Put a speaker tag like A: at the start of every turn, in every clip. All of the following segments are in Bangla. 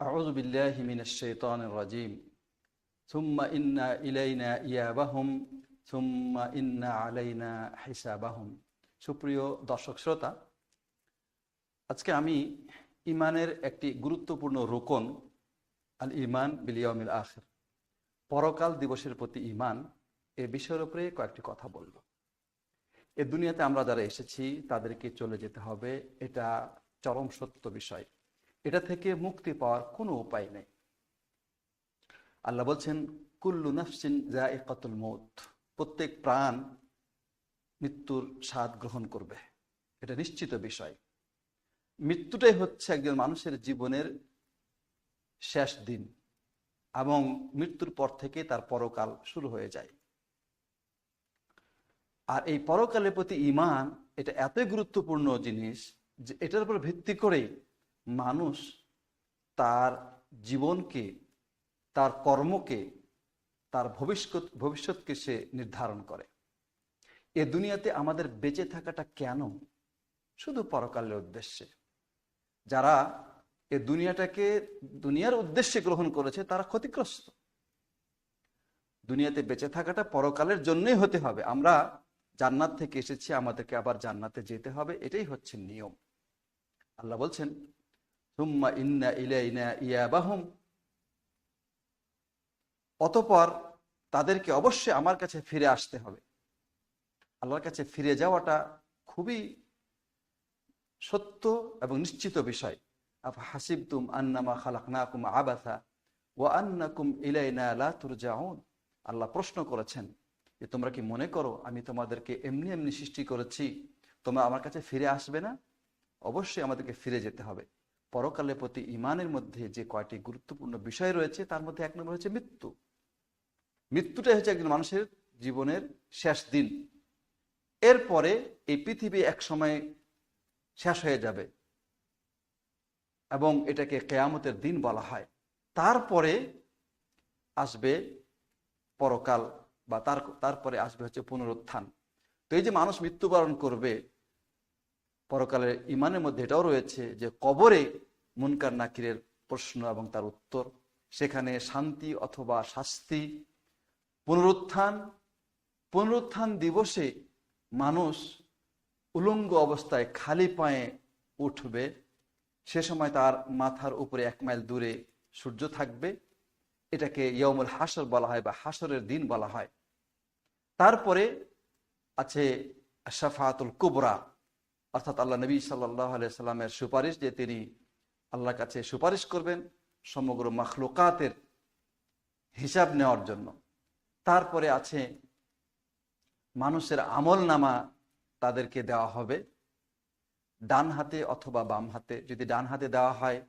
A: أعوذ بالله من الشيطان الرجيم ثم إن إلينا إيابهم ثم إن علينا حسابهم সুপ্রিয় দর্শক শ্রোতা আজকে আমি ইমানের একটি গুরুত্বপূর্ণ রোকন আল ইমান বিলিয়মিল আখের পরকাল দিবসের প্রতি ইমান এ বিষয়ের উপরে কয়েকটি কথা বলবো এ দুনিয়াতে আমরা যারা এসেছি তাদেরকে চলে যেতে হবে এটা চরম সত্য বিষয় এটা থেকে মুক্তি পাওয়ার কোনো উপায় নেই। আল্লাহ বলছেন, কুল্লু নাফসিন যা জায়কাতুল মৌত প্রত্যেক প্রাণ মৃত্যুর স্বাদ গ্রহণ করবে। এটা নিশ্চিত বিষয়। মৃত্যুটাই হচ্ছে একজন মানুষের জীবনের শেষ দিন এবং মৃত্যুর পর থেকে তার পরকাল শুরু হয়ে যায়। আর এই পরকালের প্রতি ইমান এটা এতই গুরুত্বপূর্ণ জিনিস যে এটার উপর ভিত্তি করে মানুষ তার জীবনকে, তার কর্মকে, তার ভবিষ্যৎ, ভবিষ্যৎকে সে নির্ধারণ করে। এ দুনিয়াতে আমাদের বেঁচে থাকাটা কেন? শুধু পরকালের উদ্দেশ্যে। যারা এ দুনিয়াটাকে, দুনিয়ার উদ্দেশ্যে গ্রহণ করেছে, তারা ক্ষতিগ্রস্ত। দুনিয়াতে বেঁচে থাকাটা পরকালের জন্যই হতে হবে। আমরা জান্নাত থেকে এসেছি, আমাদেরকে আবার জান্নাতে যেতে হবে, এটাই হচ্ছে নিয়ম। আল্লাহ বলছেন হুম্মা ইন্না ইলাইনা ইয়াবাহুম অতপর তাদেরকে অবশ্যই আমার কাছে ফিরে আসতে হবে। আল্লাহর কাছে ফিরে যাওয়াটা খুবই সত্য এবং নিশ্চিত বিষয়। আফা হাসিবতুম আন্নামা খালাকনাকুম আবাথা ও আন্নাকুম ইলাইনা লা তুরজাউন। আল্লাহ প্রশ্ন করেছেন যে, তোমরা কি মনে করো আমি তোমাদেরকে এমনি এমনি সৃষ্টি করেছি? তোমরা আমার কাছে ফিরে আসবে না? অবশ্যই আমাদেরকে ফিরে যেতে হবে। পরকালের প্রতি ইমানের মধ্যে যে কয়টি গুরুত্বপূর্ণ বিষয় রয়েছে, তার মধ্যে এক নম্বর হচ্ছে মৃত্যু। মৃত্যুটাই হচ্ছে একজন মানুষের জীবনের শেষ দিন। এরপরে এই পৃথিবী এক সময় শেষ হয়ে যাবে এবং এটাকে কেয়ামতের দিন বলা হয়। তারপরে আসবে পরকাল বা তার, তারপরে আসবে হচ্ছে পুনরুত্থান। তো এই যে মানুষ মৃত্যুবরণ করবে পরকালের ইমানের মধ্যে এটাও রয়েছে যে কবরে মুনকার নাকিরের প্রশ্ন এবং তার উত্তর। সেখানে শান্তি অথবা শাস্তি, পুনরুত্থান পুনরুত্থান দিবসে মানুষ উলঙ্গ অবস্থায় খালি পায়ে উঠবে। সে সময় তার মাথার উপরে এক মাইল দূরে সূর্য থাকবে। এটাকে ইয়মুল হাসর বলা হয় বা হাসরের দিন বলা হয়। তারপরে আছে শাফাতুল কুবরা। অর্থাৎ আল্লাহ নবী সাল্লাহ সাল্লামের সুপারিশ যে তিনি আল্লাহর কাছে সুপারিশ করবেন সমগ্র মখলুকাতের হিসাব নেওয়ার জন্য। তারপরে আছে মানুষের আমল নামা তাদেরকে দেওয়া হবে। ডান হাতে অথবা বাম হাতে যদি ডান হাতে দেওয়া হয়,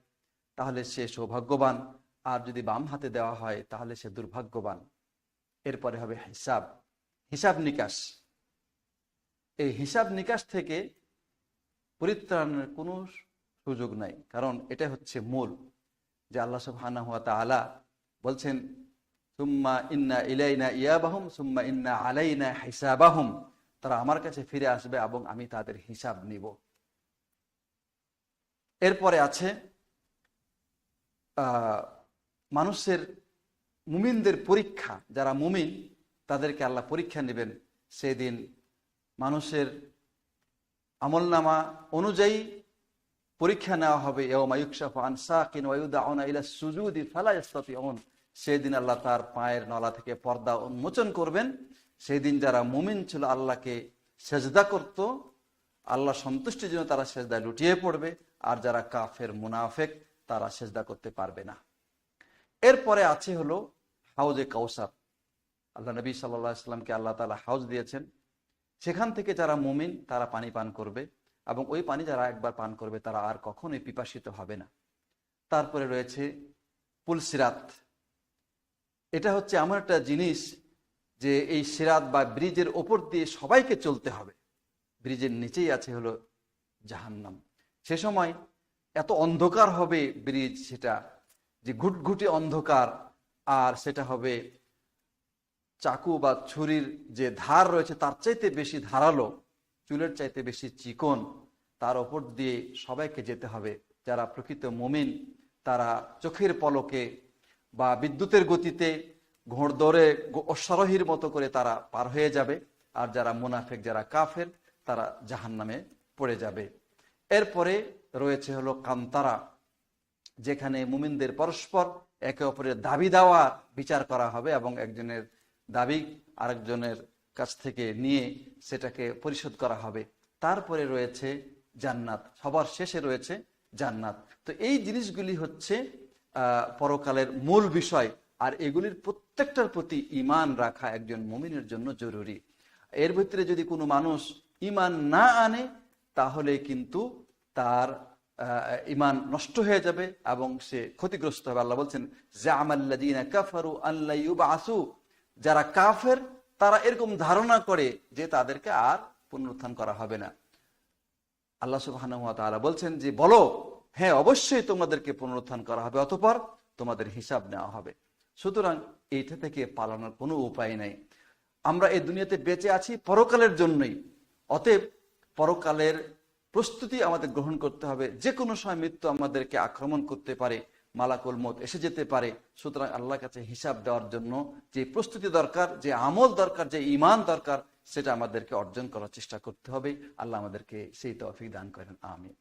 A: তাহলে সে সৌভাগ্যবান। আর যদি বাম হাতে দেওয়া হয়, তাহলে সে দুর্ভাগ্যবান। এরপরে হবে হিসাব। হিসাব নিকাশ। এই হিসাব নিকাশ থেকে পরিত্রাণের কোনো সুযোগ নাই। কারণ এটা হচ্ছে মূল। যে আল্লাহ সুবহানাহু ওয়া তাআলা বলছেন, সুম্মা ইন্না ইলাইনা ইয়াবাহুম, সুম্মা ইন্না আলাইনা হিসাবাহুম। তারা আমার কাছে ফিরে আসবে এবং আমি তাদের হিসাব নিব। এরপরে আছে মানুষের, মুমিনদের পরীক্ষা। যারা মুমিন, তাদেরকে আল্লাহ পরীক্ষা নেবেন। সেদিন মানুষের আমলনামা অনুযায়ী পরীক্ষা নেওয়া হবে। সেদিন আল্লাহ তার পায়ের নলা থেকে পর্দা উন্মোচন করবেন। সেই দিন যারা মুমিন ছিল, আল্লাহকে সেজদা করত। আল্লাহ সন্তুষ্টির জন্য তারা সেজদা লুটিয়ে পড়বে। আর যারা কাফের, মুনাফেক, তারা সেজদা করতে পারবে না। এরপরে আছে হলো হাউজে কাউসার। আল্লাহ নবী সাল্লামকে আল্লাহ তালা হাউজ দিয়েছেন। সেখান থেকে যারা মুমিন, তারা পানি পান করবে এবং ওই পানি যারা একবার পান করবে, তারা আর কখনোই পিপাসিত হবে না। তারপরে রয়েছে পুলসিরাত এটা হচ্ছে এমন একটা জিনিস যে এই সিরাত বা ব্রিজের ওপর দিয়ে সবাইকে চলতে হবে। ব্রিজের নিচেই আছে হলো জাহান্নাম। সে সময় এত অন্ধকার হবে ব্রিজ সেটা, যে ঘুটঘুটে অন্ধকার, আর সেটা হবে চাকু বা ছুরির যে ধার রয়েছে, তার চাইতে বেশি ধারালো, চুলের চাইতে বেশি চিকন, তার ওপর দিয়ে সবাইকে যেতে হবে। যারা প্রকৃত মুমিন, তারা চোখের পলকে বা বিদ্যুতের গতিতে ঘোড়দৌড়ে গো- অশ্বারোহীর মতো করে তারা পার হয়ে যাবে। আর যারা মুনাফেক, যারা কাফের, তারা জাহান নামে পড়ে যাবে। এরপরে রয়েছে হলো কান্তারা যেখানে মুমিনদের পরস্পর একে অপরের দাবি দেওয়া বিচার করা হবে এবং একজনের দাবি আরেকজনের কাছ থেকে নিয়ে সেটাকে পরিশোধ করা হবে। তারপরে রয়েছে জান্নাত। সবার শেষে রয়েছে জান্নাত। তো এই জিনিসগুলি হচ্ছে পরকালের মূল বিষয়। আর এগুলির প্রত্যেকটার প্রতি ইমান রাখা একজন মুমিনের জন্য জরুরি। এর ভিতরে যদি কোনো মানুষ ইমান না আনে, তাহলে কিন্তু তার ইমান নষ্ট হয়ে যাবে এবং সে ক্ষতিগ্রস্ত হবে। আল্লাহ বলছেন জামাল্লাদিনা কাফারু আল্লাহ ইউবাসু যারা কাফের, তারা এরকম ধারণা করে যে তাদেরকে আর পুনরুত্থান করা হবে না। আল্লাহ সুবহানাহু ওয়া বলছেন যে, বলো হ্যাঁ অবশ্যই তোমাদেরকে পুনরুত্থান করা হবে, অতপর তোমাদের হিসাব নেওয়া হবে। সুতরাং এইটা থেকে পালানোর কোনো উপায় নাই। আমরা এই দুনিয়াতে বেঁচে আছি পরকালের জন্যই। অতএব পরকালের প্রস্তুতি আমাদের গ্রহণ করতে হবে। যে কোনো সময় মৃত্যু আমাদেরকে আক্রমণ করতে পারে। মালাকুল মত এসে যেতে পারে। সুতরাং আল্লাহর কাছে হিসাব দেওয়ার জন্য যে প্রস্তুতি দরকার, যে আমল দরকার, যে ইমান দরকার, সেটা আমাদেরকে অর্জন করার চেষ্টা করতে হবে। আল্লাহ আমাদেরকে সেই তফিক দান করেন। আমিন।